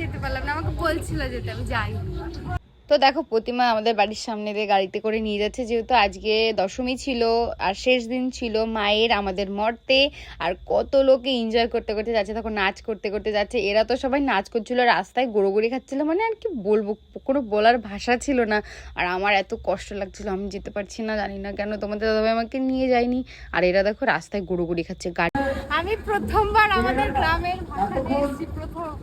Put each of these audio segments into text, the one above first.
যেতে পারলাম না আমাকে বলছিল যেতে আমি যাই। তো দেখো প্রতিমা আমাদের বাড়ির সামনে দিয়ে গাড়িতে করে নিয়ে যাচ্ছে যেহেতু আজকে দশমী ছিল আর শেষ দিন ছিল মায়ের আমাদের মর্তে আর কত লোকে এনজয় করতে করতে যাচ্ছে তখন নাচ করতে করতে যাচ্ছে এরা তো সবাই নাচ করছিল রাস্তায় গোড়োগড়ি খাচ্ছিল মানে আর কি বলব কোনো বলার ভাষা ছিল না আর আমার এত কষ্ট লাগছিল আমি যেতে পারছি না জানি না কেন তোমাদের দাদাভাই আমাকে নিয়ে যায়নি আর এরা দেখো রাস্তায় গোড়োগড়ি খাচ্ছে গাড়ি আমি প্রথমবার আমাদের গ্রামের প্রথম।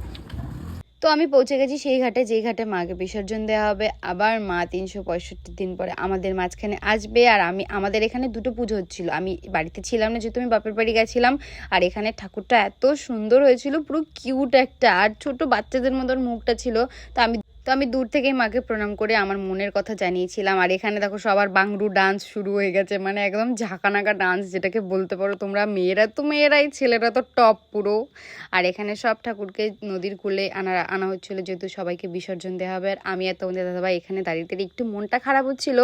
তো আমি পৌঁছে গেছি সেই ঘাটে, যেই ঘাটে মাকে বিসর্জন দেওয়া হবে। আবার মা তিনশো পঁয়ষট্টি দিন পরে আমাদের মাঝখানে আসবে আর আমি, আমাদের এখানে দুটো পুজো হচ্ছিল। আমি বাড়িতে ছিলাম না যেহেতু, আমি বাপের বাড়ি গেছিলাম। আর এখানে ঠাকুরটা এত সুন্দর হয়েছিল, পুরো কিউট একটা। আর ছোট বাচ্চাদের মতন মুখটা ছিল। তো আমি তো আমি দূর থেকেই মাকে প্রণাম করে আমার মনের কথা জানিয়েছিলাম। আর এখানে দেখো সবার বাংরু ডান্স শুরু হয়ে গেছে মানে একদম ঝাঁকানাকা ডান্স যেটাকে বলতে পারো তোমরা। মেয়েরা তো মেয়েরাই, ছেলেরা তো টপ পুরো। আর এখানে সব ঠাকুরকে নদীর কূলে আনা আনা হচ্ছিল যেহেতু সবাইকে বিসর্জন দেওয়া হবে। আর আমি আর তোমাদের দাদাভাই এখানে দাঁড়িয়ে দাঁড়িয়ে একটু মনটা খারাপ হচ্ছিল,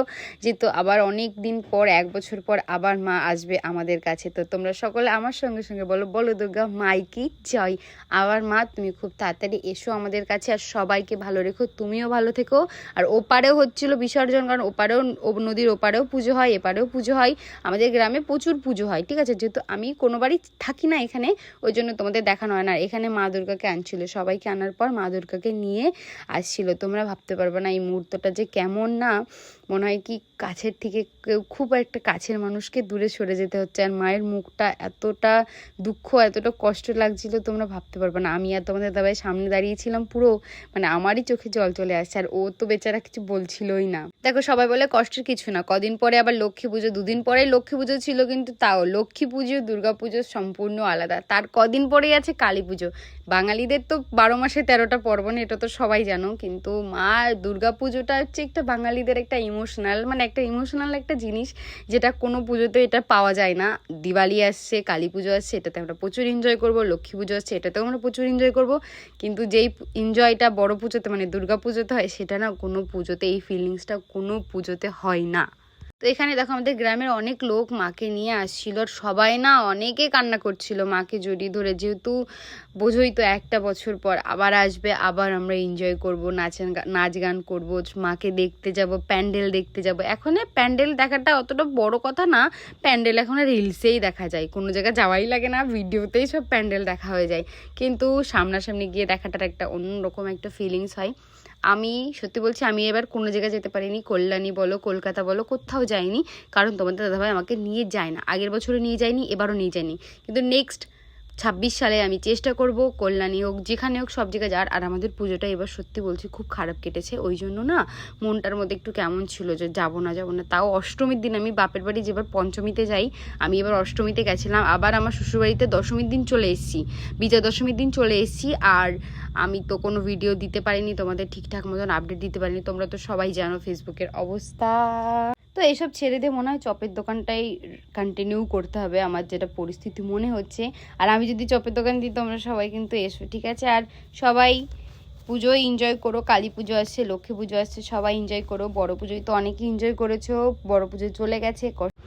যেহেতু আবার অনেক দিন পর, এক বছর পর আবার মা আসবে আমাদের কাছে। তো তোমরা সকলে আমার সঙ্গে সঙ্গে বলো বলো দুর্গা, মাই কি জয়? আবার মা, তুমি খুব তাড়াতাড়ি এসো আমাদের কাছে আর সবাইকে ভালো রেখো। তুমিও ভালো থেকো। আর ওপারেও হচ্ছিল বিসর্জন, কারণ ওপারেও ও- নদীর ওপারেও পুজো হয়, এপারেও পুজো হয়। আমাদের গ্রামে প্রচুর পুজো হয়, ঠিক আছে? যেহেতু আমি কোনোবারই থাকি না এখানে, ওই জন্য তোমাদের দেখানো হয় না। এখানে মা দুর্গাকে আনছিল, সবাইকে আনার পর মা দুর্গাকে নিয়ে আসছিল। তোমরা ভাবতে পারবে না এই মুহূর্তটা যে কেমন না, মনে হয় কি কাছের থেকে কেউ খুব একটা কাছের মানুষকে দূরে সরে যেতে হচ্ছে। আর মায়ের মুখটা এতটা দুঃখ, এতটা কষ্ট লাগছিল, তোমরা ভাবতে পারবে না। আমি আর তোমাদের দাবাই সামনে দাঁড়িয়েছিলাম পুরো মানে আমারই চোখে জল চলে আসছে। আর ও তো বেচারা কিছু বলছিলই না। দেখো, সবাই বলে কষ্টের কিছু না। কদিন পরে আবার লক্ষ্মী পুজো, দুদিন পরে লক্ষ্মী পুজো ছিল কিন্তু তাও লক্ষ্মী পুজো, দুর্গা পুজো সম্পূর্ণ আলাদা। তার কদিন পরেই আছে কালী পুজো। বাঙালিদের তো বারো মাসে তেরোটা পর্বণ, এটা তো সবাই জানো। কিন্তু মা, দুর্গা পুজোটা হচ্ছে একটা বাঙালিদের একটা ইমোশনাল মানে একটা ইমোশনাল একটা জিনিস যেটা কোনো পুজোতে এটা পাওয়া যায় না। দিওয়ালি আসছে, কালী পুজো আসছে, এটাতে আমরা প্রচুর এনজয় করব, লক্ষ্মী পুজো আসছে, এটাতেও আমরা প্রচুর এনজয় করব। কিন্তু যেই এনজয়টা বড় পুজোতে মানে দুর্গা পুজোতে হয়, সেটা না কোনো পুজোতে, এই ফিলিংসটা কোনো পুজোতে হয় না। তো এখানে দেখো আমাদের গ্রামের অনেক লোক মাকে নিয়ে আসছিল আর সবাই না অনেকে কান্না করছিল মাকে জড়িয়ে ধরে। যেহেতু বোঝোই তো একটা বছর পর আবার আসবে, আবার আমরা এনজয় করব নাচ নাচ গান করব, মাকে দেখতে যাব, প্যান্ডেল দেখতে যাব। এখন প্যান্ডেল দেখাটা অতটা বড় কথা না, প্যান্ডেল এখন রিলসেই দেখা যায়। কোনো জায়গায় যাওয়াই লাগে না, ভিডিওতেই সব প্যান্ডেল দেখা হয়ে যায়। কিন্তু সামনাসামনি গিয়ে দেখাটার একটা অন্যরকম একটা ফিলিংস হয়। আমি, সত্যি বলছি, আমি এবার কোনো জায়গায় যেতে পারিনি। কল্যাণী বলো, কলকাতা বলো, কোথাও যাইনি। কারণ তোমাদের দাদাভাই আমাকে নিয়ে যায় না। আগের বছরও নিয়ে যায়নি, এবারও নিয়ে যায়নি। কিন্তু নেক্সট ছাব্বিশ সালে আমি চেষ্টা করব, কল্যাণী হোক, যেখানে হোক, সব জায়গায় যাওয়ার। আর আমাদের পুজোটা এবার সত্যি বলছি খুব খারাপ কেটেছে। ওই জন্য না মনটার মধ্যে একটু কেমন ছিল যে যাব না যাব না। তাও অষ্টমীর দিন আমি বাপের বাড়ি যেবার পঞ্চমীতে যাই, আমি এবার অষ্টমীতে গেছিলাম। আবার আমার শ্বশুরবাড়িতে দশমীর দিন চলে এসেছি বিজয়া দশমীর দিন চলে এসেছি। আর আমি তো কোনো ভিডিও দিতে পারিনি, তোমাদের ঠিকঠাক মতন আপডেট দিতে পারিনি। তোমরা তো সবাই জানো ফেসবুকের অবস্থা। তো এসব ছেড়ে দিয়ে মনে হয় চপের দোকানটাই কন্টিনিউ করতে হবে আমার যেটা পরিস্থিতি মনে হচ্ছে। আর আমি যদি চপের দোকান দিই তোমরা সবাই কিন্তু এসো, ঠিক আছে? আর সবাই পুজো এনজয় করো, কালী পুজো আসছে, লক্ষ্মী পুজো আসছে, সবাই এনজয় করো। বড় পুজোয় তো অনেকেই এনজয় করেছ, বড় পুজোয় চলে গেছে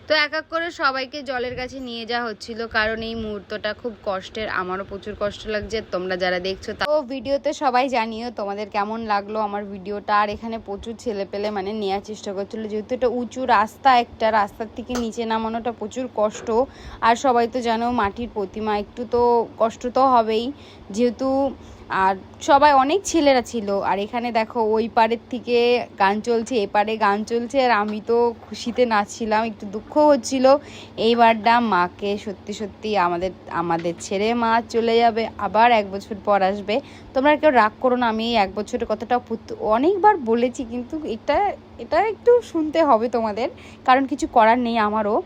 তো এক এক করে সবাইকে জলের কাছে নিয়ে যাওয়া হচ্ছিল, কারণ এই মুহূর্তটা খুব কষ্টের, আমারও প্রচুর কষ্ট লাগছে, তোমরা যারা দেখছ তো ভিডিওতে সবাই জানিও তোমাদের কেমন লাগল আমার ভিডিওটা, আর এখানে প্রচুর ছেলে পেলে মানে নেওয়ার চেষ্টা করছিল, যেহেতু এটা উঁচু রাস্তা, একটা রাস্তার থেকে নিচে নামানোটা প্রচুর কষ্ট, আর সবাই তো জানো মাটির প্রতিমা, একটু তো কষ্ট তো হবেই, যেহেতু আর সবাই অনেক ছেলেরা ছিল। আর এখানে দেখো ওই পারের থেকে গান চলছে এপারে গান চলছে, আর আমি তো খুশিতে নাচছিলাম, একটু দুঃখ হচ্ছিল। এইবারটা মাকে সত্যি সত্যি আমাদের আমাদের ছেড়ে মা চলে যাবে, আবার এক বছর পর আসবে। তোমরা কেউ রাগ করো না, আমি এক বছরের কথাটা অনেকবার বলেছি, কিন্তু এটা এটা একটু শুনতে হবে তোমাদের, কারণ কিছু করার নেই আমারও।